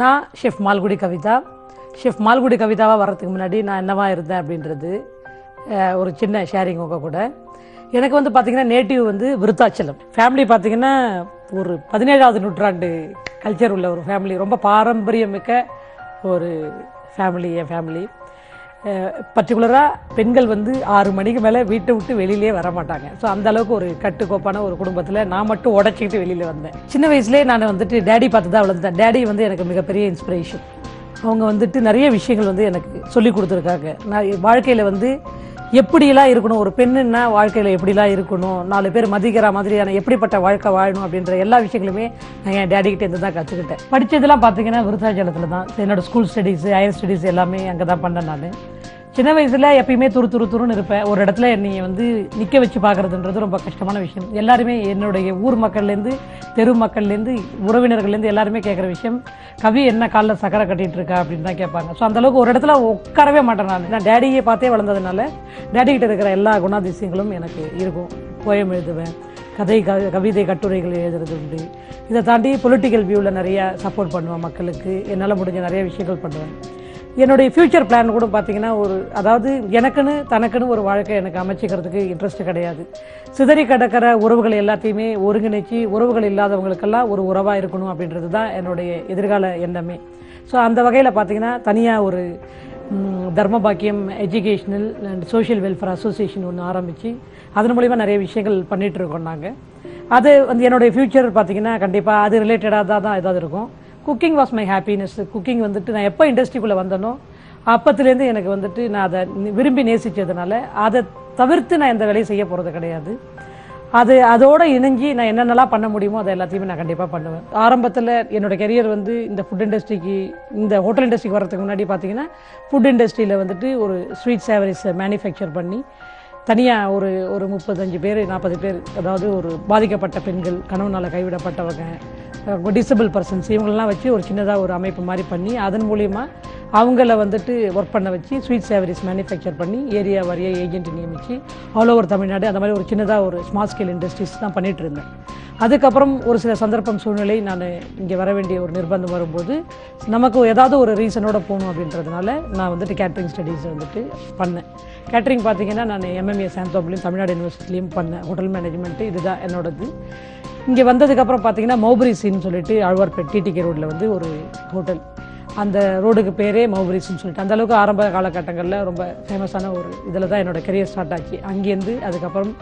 நான் chef Malgudi Kavitha chef Malgudi கவிதாவாக வர்றதுக்கு முன்னாடி நான் என்னவா இருந்தேன் அப்படின்றது ஒரு சின்ன ஷேரிங் உங்கள் கூட. எனக்கு வந்து பார்த்தீங்கன்னா நேட்டிவ் வந்து விருத்தாச்சலம். ஃபேமிலி பார்த்தீங்கன்னா ஒரு பதினேழாவது நூற்றாண்டு கல்ச்சர் உள்ள ஒரு ஃபேமிலி ரொம்ப பாரம்பரியமிக்க ஒரு ஃபேமிலி என் ஃபேமிலி பர்டிகுலராக பெண்கள் வந்து ஆறு மணிக்கு மேலே வீட்டை விட்டு வெளியிலே வர மாட்டாங்க ஸோ அந்த அளவுக்கு ஒரு கட்டுக்கோப்பான ஒரு குடும்பத்தில் நான் மட்டும் உடச்சிக்கிட்டு வெளியில் வந்தேன். சின்ன வயசுலேயே நான் வந்துட்டு டேடி பார்த்து தான் வளர்ந்தேன் டேடி வந்து எனக்கு மிகப்பெரிய இன்ஸ்பிரேஷன் அவங்க வந்துட்டு நிறைய விஷயங்கள் வந்து எனக்கு சொல்லி கொடுத்துருக்காங்க. நான் வாழ்க்கையில் வந்து எப்படிலாம் இருக்கணும்? ஒரு பெண்ணுன்னா வாழ்க்கையில் எப்படிலாம் இருக்கணும்? நாலு பேர் மதிக்கிற மாதிரியான எப்படிப்பட்ட வாழ்க்கை வாழணும் அப்படின்ற எல்லா விஷயங்களுமே நான் என் டேடிக்கிட்ட இருந்து தான் கற்றுக்கிட்டேன் படித்ததெல்லாம் பார்த்தீங்கன்னா விருத்தாச்சலத்தில் தான். என்னோட ஸ்கூல் ஸ்டடீஸ் ஹையர் ஸ்டடீஸ் எல்லாமே அங்கே தான் பண்ணேன் நான். சின்ன வயசுல எப்பயுமே துரு துரு துருன்னு இருப்பேன். ஒரு இடத்துல என்னை வந்து நிக்க வச்சு பார்க்கறதுன்றது ரொம்ப கஷ்டமான விஷயம். எல்லாருமே என்னுடைய ஊர் மக்கள்லேருந்து தெரு மக்கள்லேருந்து உறவினர்கள்லேருந்து எல்லாருமே கேட்குற விஷயம் கவி என்ன காலில் சக்கரை கட்டிட்டு இருக்கா அப்படின்னு தான் கேட்பாங்க. ஸோ அந்தளவுக்கு ஒரு இடத்துல உட்காரவே மாட்டேன் நான். நான் டேடியை பார்த்தே வளர்ந்ததுனால டேடி கிட்ட இருக்கிற எல்லா குணாதிசயங்களும் எனக்கு இருக்கும். போயம் எழுதுவேன் கதை கவிதை கட்டுரைகள் எழுதுறது உண்டு. இதை தாண்டி பொலிட்டிக்கல் வியூவில் நிறைய சப்போர்ட் பண்ணுவேன் மக்களுக்கு. என்னால் முடிஞ்ச நிறைய விஷயங்கள் பண்ணுவேன். என்னுடைய ஃப்யூச்சர் பிளான் கூட பார்த்தீங்கன்னா ஒரு அதாவது எனக்குன்னு தனக்குன்னு ஒரு வாழ்க்கை எனக்கு அமைச்சிக்கிறதுக்கு இன்ட்ரெஸ்ட் கிடையாது. சிதறி கிடக்கிற உறவுகள் எல்லாத்தையுமே ஒருங்கிணைச்சி உறவுகள் இல்லாதவங்களுக்கெல்லாம் ஒரு உறவாக இருக்கணும் அப்படின்றது தான் என்னுடைய எதிர்கால எண்ணமே. ஸோ அந்த வகையில் பார்த்தீங்கன்னா தனியாக ஒரு தர்ம பாக்கியம் educational and social welfare association ஒன்று ஆரம்பித்து அதன் மூலிமா நிறைய விஷயங்கள் பண்ணிகிட்டு இருக்கோம் நாங்கள் அது வந்து என்னுடைய ஃப்யூச்சர் பார்த்தீங்கன்னா கண்டிப்பாக அது ரிலேட்டடாக தான் தான் ஏதாவது இருக்கும். Cooking was my happiness cooking வந்துட்டு நான் எப்போ இண்டஸ்ட்ரிக்குள்ளே வந்தனோ அப்பத்துலேருந்து எனக்கு வந்துட்டு நான் அதை விரும்பி நேசித்ததுனால அதை தவிர்த்து நான் எந்த வேலையும் செய்ய போகிறது கிடையாது. அது அதோடு இணைஞ்சி நான் என்னென்னலாம் பண்ண முடியுமோ அதை எல்லாத்தையுமே நான் கண்டிப்பாக பண்ணுவேன். ஆரம்பத்தில் என்னோடய கெரியர் வந்து இந்த ஃபுட் இண்டஸ்ட்ரிக்கு இந்த ஹோட்டல் இண்டஸ்ட்ரிக்கு வரதுக்கு முன்னாடி பார்த்தீங்கன்னா ஃபுட் இண்டஸ்ட்ரியில் வந்துட்டு ஒரு ஸ்வீட் சேவரிஸை மேனுஃபேக்சர் பண்ணி தனியாக ஒரு ஒரு முப்பத்தஞ்சு பேர் நாற்பது பேர் அதாவது ஒரு பாதிக்கப்பட்ட பெண்கள் கணவனால் கைவிடப்பட்டவங்க டிசபிள் பர்சன்ஸ் இவங்களெலாம் வச்சு ஒரு சின்னதாக ஒரு அமைப்பு மாதிரி பண்ணி அதன் மூலிமா அவங்கள வந்துட்டு ஒர்க் பண்ண வச்சு ஸ்வீட் சேவரிஸ் மேனுஃபேக்சர் பண்ணி ஏரியா வாரியாக ஏஜென்ட் நியமித்து ஆல் ஓவர் தமிழ்நாடு அந்த மாதிரி ஒரு சின்னதாக ஒரு ஸ்மால் ஸ்கேல் இண்டஸ்ட்ரீஸ் தான் பண்ணிகிட்டு இருந்தேன். அதுக்கப்புறம் ஒரு சில சந்தர்ப்பம் சூழ்நிலை நான் இங்கே வர வேண்டிய ஒரு நிர்பந்தம் வரும்போது நமக்கு ஏதாவது ஒரு ரீசனோட போகணும் அப்படின்றதுனால நான் வந்துட்டு கேட்ரிங் ஸ்டடீஸ் வந்துட்டு பண்ணேன். கேட்ரிங் பார்த்தீங்கன்னா நான் எம்எம்ஏ சாந்தோப்லையும் தமிழ்நாடு யூனிவர்சிட்டிலையும் பண்ணேன். ஹோட்டல் மேனேஜ்மெண்ட்டு இதுதான் என்னோடது. இங்கே வந்ததுக்கப்புறம் பார்த்தீங்கன்னா மௌபரிசின்னு சொல்லிட்டு ஆழ்வார்பேட் டிடிகே ரோட்டில் வந்து ஒரு ஹோட்டல். அந்த ரோடுக்கு பேரே மௌபரிஸ்னு சொல்லிட்டு. அந்தளவுக்கு ஆரம்ப காலகட்டங்களில் ரொம்ப ஃபேமஸான ஒரு இதில் தான் என்னோட கரியர் ஸ்டார்ட் ஆச்சு. அங்கேருந்து அதுக்கப்புறம்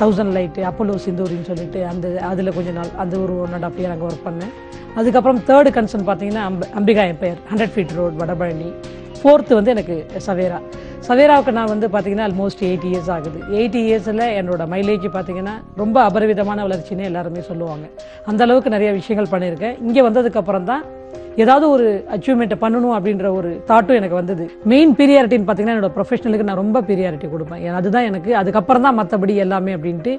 தௌசண்ட் லைட்டு அப்போலோ சிந்தூரின்னு சொல்லிட்டு அந்த அதில் கொஞ்ச நாள் அது ஒரு ஒன் அண்ட் ஆஃப் இயர் அங்கே ஒர்க் பண்ணேன். அதுக்கப்புறம் தேர்டு கன்சர்ன் பார்த்தீங்கன்னா அம்ப Ambika empire hundred feet road Vadapalani. Fourth வந்து எனக்கு சவேரா சவேராவுக்கு நான் வந்து பார்த்தீங்கன்னா ஆல்மோஸ்ட் எயிட் இயர்ஸ் ஆகுது. எயிட் இயர்ஸில் என்னோட மைலேஜ் பார்த்தீங்கன்னா ரொம்ப அபரிவிதமான வளர்ச்சின்னு எல்லாருமே சொல்லுவாங்க. அந்த அளவுக்கு நிறைய விஷயங்கள் பண்ணியிருக்கேன். இங்கே வந்ததுக்கப்புறம் தான் ஏதாவது ஒரு அச்சீவ்மெண்ட்டை பண்ணணும் அப்படின்ற ஒரு தாட்டும் எனக்கு வந்தது. மெயின் பீரியாரிட்டின்னு பார்த்தீங்கன்னா என்னோட ப்ரொஃபஷனலுக்கு நான் ரொம்ப பீரியாரிட்டி கொடுப்பேன். அதுதான் எனக்கு அதுக்கப்புறம் தான் மற்றபடி எல்லாமே அப்படின்ட்டு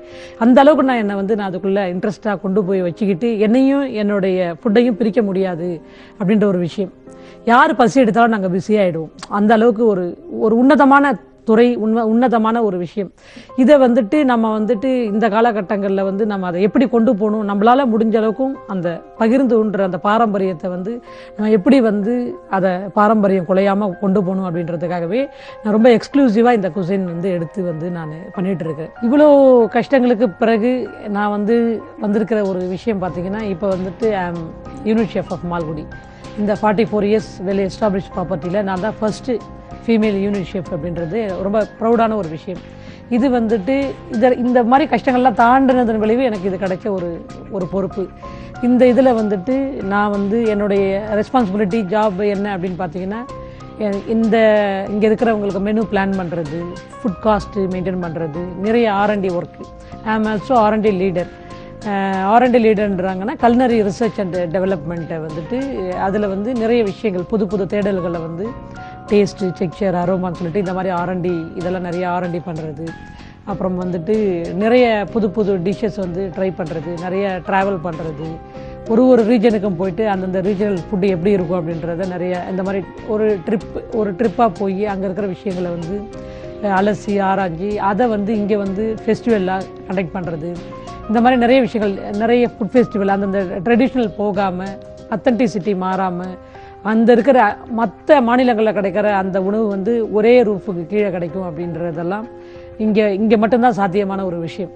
அந்த அளவுக்கு நான் என்னை வந்து நான் அதுக்குள்ளே இன்ட்ரெஸ்ட்டாக கொண்டு போய் வச்சுக்கிட்டு என்னையும் என்னுடைய ஃபுட்டையும் பிரிக்க முடியாது அப்படின்ற ஒரு விஷயம். யார் பசி எடுத்தாலும் நாங்கள் பிஸி ஆகிடுவோம் அந்த அளவுக்கு ஒரு ஒரு உன்னதமான துறை உண்மை உன்னதமான ஒரு விஷயம். இதை வந்துட்டு நம்ம வந்துட்டு இந்த காலகட்டங்களில் வந்து நம்ம அதை எப்படி கொண்டு போகணும் நம்மளால் முடிஞ்ச அளவுக்கும் அந்த பகிர்ந்து உண்ற அந்த பாரம்பரியத்தை வந்து நம்ம எப்படி வந்து அதை பாரம்பரியம் குலையாமல் கொண்டு போகணும் அப்படின்றதுக்காகவே நான் ரொம்ப எக்ஸ்க்ளூசிவாக இந்த குசைன் வந்து எடுத்து வந்து நான் பண்ணிகிட்டு இருக்கேன். இவ்வளோ கஷ்டங்களுக்கு பிறகு நான் வந்து வந்திருக்கிற ஒரு விஷயம் பார்த்தீங்கன்னா இப்போ வந்துட்டு யூனிட் ஷெஃப் ஆஃப் மால்குடி இந்த forty four years well establish ப்ராப்பர்ட்டியில் நான் தான் ஃபர்ஸ்ட்டு ஃபீமேல் யூனிஷெஃப் அப்படின்றது ரொம்ப ப்ரௌடான ஒரு விஷயம். இது வந்துட்டு இத இந்த மாதிரி கஷ்டங்கள்லாம் தாண்டினதன் விளைவு எனக்கு இது கிடைச்ச ஒரு ஒரு பொறுப்பு. இந்த இதில் வந்துட்டு நான் வந்து என்னுடைய ரெஸ்பான்சிபிலிட்டி ஜாப் என்ன அப்படின்னு பார்த்தீங்கன்னா இந்த இங்கே இருக்கிறவங்களுக்கு மெனு பிளான் பண்ணுறது ஃபுட் காஸ்ட்டு மெயின்டைன் பண்ணுறது நிறைய R and D work I am also R and D leader R and D லீடர்ன்றாங்கன்னா culinary research and டெவலப்மெண்ட்டை வந்துட்டு அதில் வந்து நிறைய விஷயங்கள் புது புது தேடல்களை வந்து டேஸ்ட்டு டெக்ஸ்சர் அரோமான்னு சொல்லிட்டு இந்த மாதிரி ஆரண்டி இதெல்லாம் நிறைய ஆரண்டி பண்ணுறது அப்புறம் வந்துட்டு நிறைய புது புது டிஷ்ஷஸ் வந்து ட்ரை பண்ணுறது நிறைய ட்ராவல் பண்ணுறது ஒரு ஒரு ரீஜனுக்கும் போயிட்டு அந்தந்த ரீஜனல் ஃபுட்டு எப்படி இருக்கும் அப்படின்றத நிறைய இந்த மாதிரி ஒரு ட்ரிப் ஒரு ட்ரிப்பாக போய் அங்கே இருக்கிற விஷயங்களை வந்து அலசி ஆராய்ஞ்சி அதை வந்து இங்கே வந்து ஃபெஸ்டிவலாக கண்டக்ட் பண்ணுறது இந்த மாதிரி நிறைய விஷயங்கள் நிறைய ஃபுட் ஃபெஸ்டிவல் அந்தந்த ட்ரெடிஷ்னல் போகாமல் அத்தன்டிசிட்டி மாறாமல் அந்த இருக்கிற மற்ற மாநிலங்களில் கிடைக்கிற அந்த உணவு வந்து ஒரே ரூஃபுக்கு கீழே கிடைக்கும் அப்படின்றதெல்லாம் இங்கே இங்கே மட்டும்தான் சாத்தியமான ஒரு விஷயம்.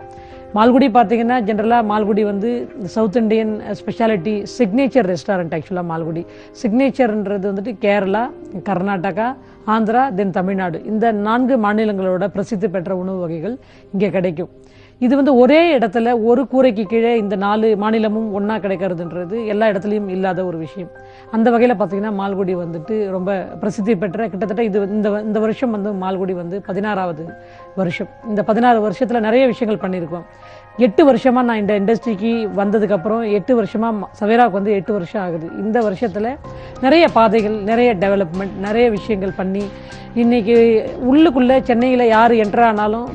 மால்குடி பார்த்தீங்கன்னா ஜென்ரலாக மால்குடி வந்து South Indian speciality signature restaurant ஆக்சுவலாக மால்குடி. சிக்னேச்சர்ன்றது வந்துட்டு கேரளா கர்நாடகா ஆந்திரா தென் தமிழ்நாடு. இந்த நான்கு மாநிலங்களோட பிரசித்தி பெற்ற உணவு வகைகள் இங்கே கிடைக்கும். இது வந்து ஒரே இடத்துல ஒரு கூரைக்கு கீழே இந்த நாலு மாநிலமும் ஒன்றா கிடைக்கிறதுன்றது எல்லா இடத்துலையும் இல்லாத ஒரு விஷயம். அந்த வகையில் பார்த்தீங்கன்னா மால்குடி வந்துட்டு ரொம்ப பிரசித்தி பெற்ற கிட்டத்தட்ட இது இந்த இந்த வருஷம் வந்து மால்குடி வந்து பதினாறாவது வருஷம். இந்த பதினாறு வருஷத்தில் நிறைய விஷயங்கள் பண்ணியிருக்கோம் எட்டு வருஷமாக நான் இந்த இண்டஸ்ட்ரிக்கு வந்ததுக்கப்புறம் எட்டு வருஷமாக சவேராவுக்கு வந்து எட்டு வருஷம் ஆகுது. இந்த வருஷத்தில் நிறைய பாதைகள் நிறைய டெவலப்மெண்ட் நிறைய விஷயங்கள் பண்ணி இன்னைக்கு உள்ளுக்குள்ளே சென்னையில் யார் என்டர் ஆனாலும்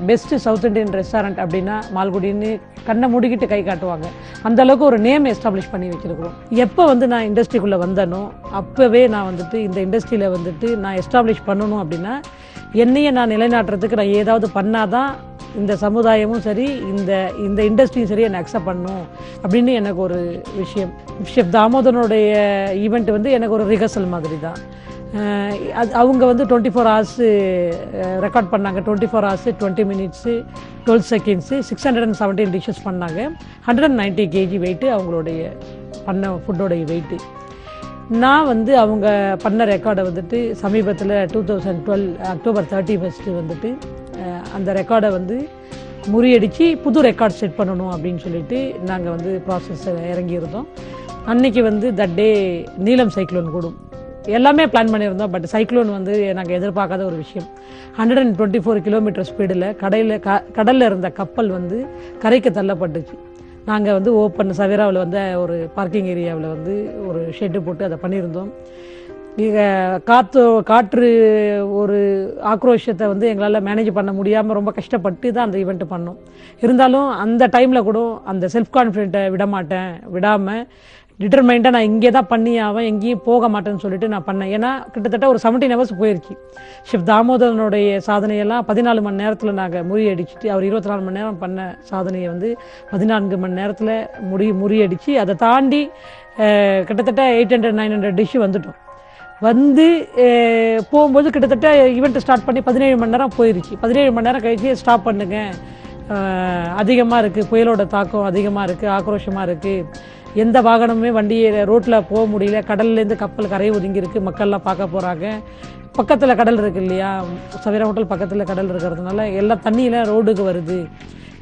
சவுத் இண்டியன் ரெஸ்டாரண்ட் அப்படின்னா மால்குடின்னு கண்ணை முடிக்கிட்டு கை காட்டுவாங்க. அந்த அளவுக்கு ஒரு நேம் எஸ்டாப்ளிஷ் பண்ணி வச்சிருக்கிறோம். எப்போ வந்து நான் இண்டஸ்ட்ரிக்குள்ளே வந்தனோ அப்போவே நான் வந்துட்டு இந்த இண்டஸ்ட்ரியில் வந்துட்டு நான் எஸ்டாப்ளிஷ் பண்ணணும் அப்படின்னா என்னையே நான் நிலைநாட்டுறதுக்கு நான் ஏதாவது பண்ணாதான் இந்த சமுதாயமும் சரி இந்த இந்த இண்டஸ்ட்ரியும் சரி என்னை அக்செப்ட் பண்ணும் அப்படின்னு எனக்கு ஒரு விஷயம். ஷெஃப் தாமோதனுடைய ஈவெண்ட் வந்து எனக்கு ஒரு ரிஹர்சல் மாதிரி தான் அது அவங்க வந்து டுவெண்ட்டி ஃபோர் ஹவர்ஸு ரெக்கார்ட் பண்ணாங்க. Twenty four hours twenty minutes twelve seconds six hundred and seventeen dishes பண்ணாங்க. Hundred and ninety KG weight அவங்களுடைய பண்ண ஃபுட்டோடைய வெயிட்டு நான் வந்து அவங்க பண்ண ரெக்கார்டை வந்துட்டு சமீபத்தில் two thousand twelve October thirty first வந்துட்டு அந்த ரெக்கார்டை வந்து முறியடித்து புது ரெக்கார்ட் செட் பண்ணணும் அப்படின்னு சொல்லிட்டு நாங்கள் வந்து ப்ராசஸ் இறங்கியிருந்தோம். அன்னைக்கு வந்து தட் டே நீலம் சைக்ளோன் கூடும். எல்லாமே பிளான் பண்ணியிருந்தோம் பட் சைக்ளோன் வந்து நாங்கள் எதிர்பார்க்காத ஒரு விஷயம். Hundred and twenty four kilometre ஸ்பீடில் கடையில் க கடலில் இருந்த கப்பல் வந்து கரைக்கு தள்ளப்பட்டுச்சு. நாங்கள் வந்து ஓப்பன் சவேராவில் வந்து ஒரு பார்க்கிங் ஏரியாவில் வந்து ஒரு ஷெட்டு போட்டு அதை பண்ணியிருந்தோம். நீங்கள் காற்று காற்று ஒரு ஆக்ரோஷத்தை வந்து எங்களால் மேனேஜ் பண்ண முடியாமல் ரொம்ப கஷ்டப்பட்டு தான் அந்த ஈவெண்ட் பண்ணோம். இருந்தாலும் அந்த டைமில் கூட அந்த செல்ஃப் கான்ஃபிடென்ட்டை விட மாட்டேன் விடாமல் டிட்டர்மைண்டாக நான் இங்கே தான் பண்ணி ஆவேன் எங்கேயும் போக மாட்டேன்னு சொல்லிட்டு நான் பண்ணேன். ஏன்னா கிட்டத்தட்ட ஒரு செவன்டீன் ஹவர்ஸ் போயிருச்சு. ஷிப் தாமோதரனுடைய சாதனையெல்லாம் பதினாலு மணி நேரத்தில் நாங்கள் முறியடிச்சுட்டு அவர் இருபத்தி நாலு மணி நேரம் பண்ண சாதனையை வந்து பதினான்கு மணி நேரத்தில் முறி முறியடித்து அதை தாண்டி கிட்டத்தட்ட eight hundred nine hundred dish வந்துட்டோம். வந்து போகும்போது கிட்டத்தட்ட ஈவெண்ட் ஸ்டார்ட் பண்ணி பதினேழு மணி நேரம் போயிருச்சு. பதினேழு மணி நேரம் கழிச்சு ஸ்டாப் பண்ணுங்க. அதிகமாக இருக்குது புயலோட தாக்கம் அதிகமாக இருக்குது ஆக்ரோஷமாக இருக்குது எந்த வாகனமுமே வண்டியை ரோட்டில் போக முடியல. கடல்லேருந்து கப்பல் கரை ஒதுங்கி இருக்குது மக்கள்லாம் பார்க்க போகிறாங்க பக்கத்தில் கடல் இருக்குது இல்லையா? சவேரா ஹோட்டல் பக்கத்தில் கடல் இருக்கிறதுனால எல்லா தண்ணியில் ரோடுக்கு வருது.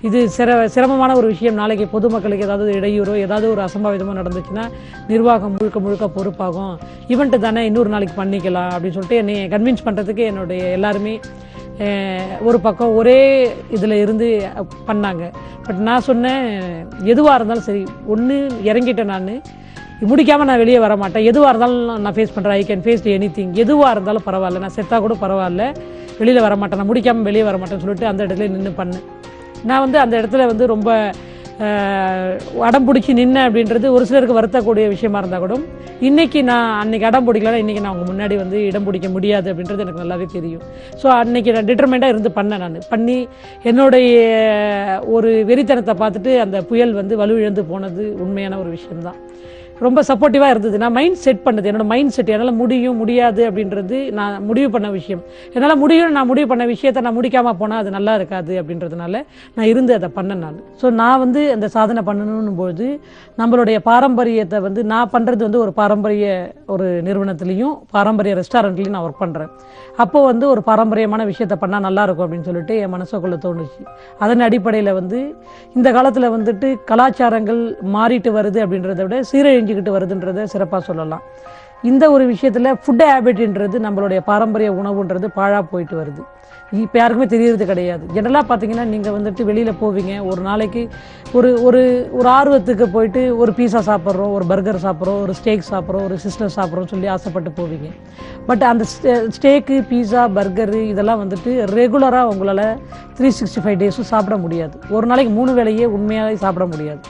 இது சிர சிரமமான ஒரு விஷயம். நாளைக்கு பொதுமக்களுக்கு ஏதாவது இடையூறோ ஏதாவது ஒரு அசம்பாவிதமோ நடந்துச்சுன்னா நிர்வாகம் முழுக்க முழுக்க பொறுப்பாகும். ஈவெண்ட்டு தானே இன்னொரு நாளைக்கு பண்ணிக்கலாம் அப்படின்னு சொல்லிட்டு என்னை கன்வின்ஸ் பண்ணுறதுக்கு என்னுடைய எல்லாருமே ஒரு பக்கம் ஒரே இதில் இருந்து பண்ணாங்க. பட் நான் சொன்னேன் எதுவாக இருந்தாலும் சரி ஒன்று இறங்கிட்டேன் நான். முடிக்காமல் நான் வெளியே வர மாட்டேன். எதுவாக இருந்தாலும் நான் ஃபேஸ் பண்ணுறேன் I can face anything எதுவாக இருந்தாலும் பரவாயில்ல. நான் செத்தாக கூட பரவாயில்ல. வெளியில் வர மாட்டேன். நான் முடிக்காமல் வெளியே வர மாட்டேன்னு சொல்லிட்டு அந்த இடத்துல நின்று பண்ணேன். நான் வந்து அந்த இடத்துல வந்து ரொம்ப அடம் பிடிச்சி நின்ன அப்படின்றது ஒரு சிலருக்கு வருத்தக்கூடிய விஷயமா இருந்தால் கூட இன்னைக்கு நான் அன்னைக்கு அடம் பிடிக்கலன்னா இன்னைக்கு நான் அவங்க முன்னாடி வந்து இடம் பிடிக்க முடியாது அப்படின்றது எனக்கு நல்லாவே தெரியும். ஸோ அன்னைக்கு நான் டிட்டர்மெண்ட்டாக இருந்து பண்ணேன் நான். பண்ணி என்னுடைய ஒரு வெறித்தனத்தை பார்த்துட்டு அந்த புயல் வந்து வலுவிழந்து போனது உண்மையான ஒரு விஷயம்தான். ரொம்ப சப்போர்ட்டிவாக இருந்தது. நான் மைண்ட் செட் பண்ணது. என்னோட மைண்ட் செட் என்னால் முடியும் முடியாது அப்படின்றது நான் முடிவு பண்ண விஷயம். என்னால் முடியும் நான் முடிவு பண்ண விஷயத்தை நான் முடிக்காமல் போனால் அது நல்லா இருக்காது அப்படின்றதுனால நான் இருந்து அதை பண்ணேன் நான். ஸோ நான் வந்து அந்த சாதனை பண்ணணும் போது நம்மளுடைய பாரம்பரியத்தை வந்து நான் பண்ணுறது வந்து ஒரு பாரம்பரிய ஒரு நிறுவனத்துலேயும் பாரம்பரிய ரெஸ்டாரண்ட்லேயும் நான் ஒர்க் பண்ணுறேன் அப்போ வந்து ஒரு பாரம்பரியமான விஷயத்த பண்ணால் நல்லா இருக்கும் அப்படின்னு சொல்லிட்டு என் மனசுக்குள்ளே தோணுச்சு. அதன் அடிப்படையில் வந்து இந்த காலத்தில் வந்துட்டு கலாச்சாரங்கள் மாறிட்டு வருது அப்படின்றத விட குறைஞ்சிக்கிட்டு வருதுன்றதை சிறப்பாக சொல்லலாம். இந்த ஒரு விஷயத்தில் ஃபுட் ஹேபிட்ன்றது நம்மளுடைய பாரம்பரிய உணவுன்றது பாழாக போயிட்டு வருது. இப்போ யாருக்குமே தெரியறது கிடையாது. ஜெனரலாக பார்த்தீங்கன்னா நீங்கள் வந்துட்டு வெளியில் போவீங்க. ஒரு நாளைக்கு ஒரு ஒரு ஒரு ஆர்வத்துக்கு போயிட்டு ஒரு பீஸா சாப்பிட்றோம் ஒரு பர்கர் சாப்பிட்றோம் ஒரு ஸ்டேக் சாப்பிட்றோம் ஒரு சிஸ்டர் சாப்பிட்றோம் சொல்லி ஆசைப்பட்டு போவீங்க. பட் அந்த ஸ்டேக்கு பீஸா பர்கரு இதெல்லாம் வந்துட்டு ரெகுலராக உங்களால் த்ரீ சிக்ஸ்டி ஃபைவ் டேஸும் சாப்பிட முடியாது. ஒரு நாளைக்கு மூணு வேளையே உண்மையாகவே சாப்பிட முடியாது.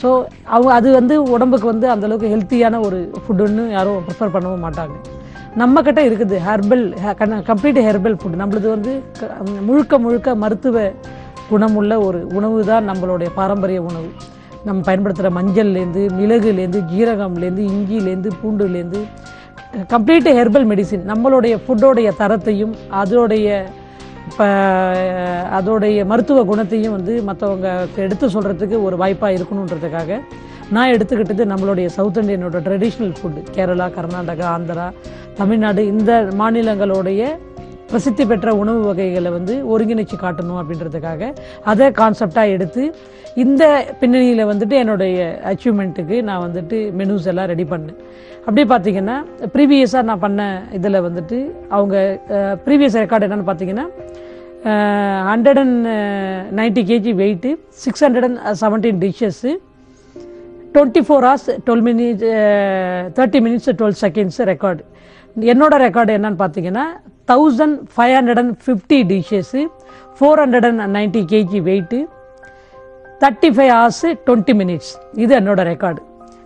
ஸோ அவங்க அது வந்து உடம்புக்கு வந்து அந்தளவுக்கு ஹெல்த்தியான ஒரு ஃபுட்டுன்னு யாரும் ப்ரிஃபர் பண்ணவும் மாட்டாங்க. நம்ம கிட்ட இருக்குது ஹெர்பல் கம்ப்ளீட் ஹெர்பல் ஃபுட் நம்மளது வந்து க- முழுக்க முழுக்க மருத்துவ குணமுள்ள ஒரு உணவு தான் நம்மளுடைய பாரம்பரிய உணவு. நம்ம பயன்படுத்துகிற மஞ்சள்லேருந்து மிளகுலேருந்து ஜீரகம்லேருந்து இஞ்சிலேருந்து பூண்டுலேருந்து கம்ப்ளீட் ஹெர்பல் மெடிசின் நம்மளுடைய ஃபுட்டோடைய தரத்தையும் அதோடைய இப்போ அதோடைய மருத்துவ குணத்தையும் வந்து மற்றவங்க எடுத்து சொல்கிறதுக்கு ஒரு வாய்ப்பாக இருக்கணுன்றதுக்காக நான் எடுத்துக்கிட்டது நம்மளுடைய சவுத் இண்டியனோட ட்ரெடிஷ்னல் ஃபுட்டு கேரளா கர்நாடகா ஆந்திரா தமிழ்நாடு இந்த மாநிலங்களுடைய பிரசித்தி பெற்ற உணவு வகைகளை வந்து ஒருங்கிணைச்சு காட்டணும் அப்படின்றதுக்காக அதை கான்செப்டாக எடுத்து இந்த பின்னணியில் வந்துட்டு என்னுடைய அச்சீவ்மெண்ட்டுக்கு நான் வந்துட்டு மெனூஸ் எல்லாம் ரெடி பண்ணேன். அப்படி பார்த்தீங்கன்னா ப்ரீவியஸாக நான் பண்ண இதில் வந்துட்டு அவங்க ப்ரீவியஸ் ரெக்கார்டு என்னென்னு பார்த்தீங்கன்னா hundred and ninety KG weight six hundred and seventeen dishes twenty four hours twelve minutes thirty minutes twelve seconds record என்னோட ரெக்கார்டு என்னன்னு பார்த்தீங்கன்னா thousand five hundred and fifty dishes four hundred and ninety KG weight thirty five hours twenty minutes இது என்னோடய record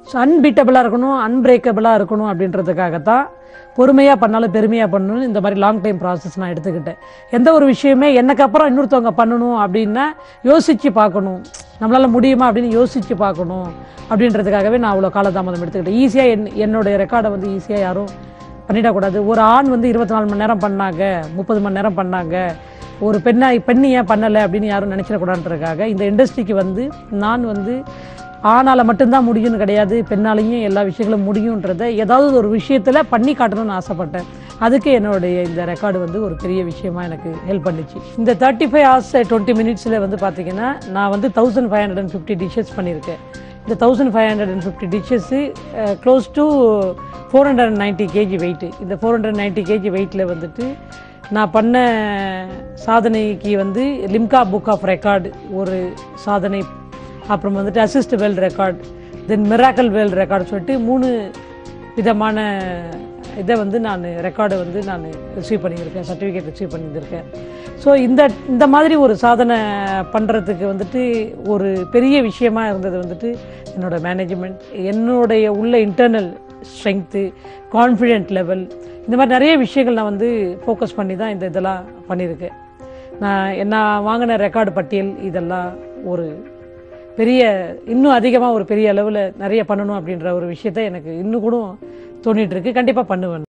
so அன்பீட்டபிளாக இருக்கணும் அன்பிரேக்கபிளாக இருக்கணும் அப்படின்றதுக்காக தான் பொறுமையாக பண்ணாலும் பெருமையாக பண்ணணும் இந்த மாதிரி லாங் டைம் ப்ராசஸ் நான் எடுத்துக்கிட்டேன். எந்த ஒரு விஷயமே எனக்கு அப்புறம் இன்னொருத்தவங்க பண்ணணும் அப்படின்னா யோசித்து பார்க்கணும். நம்மளால் முடியுமா அப்படின்னு யோசித்து பார்க்கணும் அப்படின்றதுக்காகவே நான் அவ்வளோ காலதாமதம் எடுத்துக்கிட்டேன். ஈஸியாக என் என்னுடைய ரெக்கார்டை வந்து ஈஸியாக யாரும் பண்ணிடக்கூடாது. ஒரு ஆண் வந்து இருபத்தி நாலு மணி நேரம் பண்ணாங்க முப்பது மணி நேரம் பண்ணாங்க ஒரு பெண்ணா பெண்ணு ஏன் பண்ணலை அப்படின்னு யாரும் நினச்சிடக்கூடாதுன்றதுக்காக இந்த இண்டஸ்ட்ரிக்கு வந்து நான் வந்து ஆணால் மட்டும்தான் முடியும்னு கிடையாது பெண்ணாலையும் எல்லா விஷயங்களும் முடியுன்றதை ஏதாவது ஒரு விஷயத்தில் பண்ணி காட்டணும்னு ஆசைப்பட்டேன். அதுக்கு என்னுடைய இந்த ரெக்கார்டு வந்து ஒரு பெரிய விஷயமா எனக்கு ஹெல்ப் பண்ணிச்சு. இந்த தேர்ட்டி ஃபைவ் ஹவர்ஸ் டுவெண்ட்டி மினிட்ஸில் வந்து பார்த்தீங்கன்னா நான் வந்து thousand five hundred and fifty dishes பண்ணியிருக்கேன். Uh, uh, இந்த thousand five hundred and fifty dishes close to four hundred and ninety KG weight இந்த ஃபோர் ஹண்ட்ரட் நைன்ட்டி கேஜி வெயிட்டில் வந்துட்டு நான் பண்ண சாதனைக்கு வந்து லிம்கா புக் ஆஃப் ரெக்கார்டு ஒரு சாதனை. அப்புறம் வந்துட்டு assist world record then miracle world record சொல்லிட்டு மூணு விதமான இதை வந்து நான் ரெக்கார்டை வந்து நான் ரிசீவ் பண்ணியிருக்கேன் சர்டிஃபிகேட் ரிசீவ் பண்ணியிருக்கேன். ஸோ இந்த இந்த மாதிரி ஒரு சாதனை பண்ணுறதுக்கு வந்துட்டு ஒரு பெரிய விஷயமா இருந்தது வந்துட்டு என்னோட மேனேஜ்மெண்ட் என்னுடைய உள்ள இன்டர்னல் ஸ்ட்ரென்த்து கான்ஃபிடென்ட் லெவல் இந்த மாதிரி நிறைய விஷயங்கள் நான் வந்து ஃபோக்கஸ் பண்ணி தான் இந்த இதெல்லாம் பண்ணியிருக்கேன். நான் நான் வாங்கின ரெக்கார்டு பட்டியல் இதெல்லாம் ஒரு பெரிய இன்னும் அதிகமாக ஒரு பெரிய அளவில் நிறைய பண்ணணும் அப்படின்ற ஒரு விஷயத்த எனக்கு இன்னும் கூட தோணிட்டு இருக்கு. கண்டிப்பாக பண்ணுவேன்.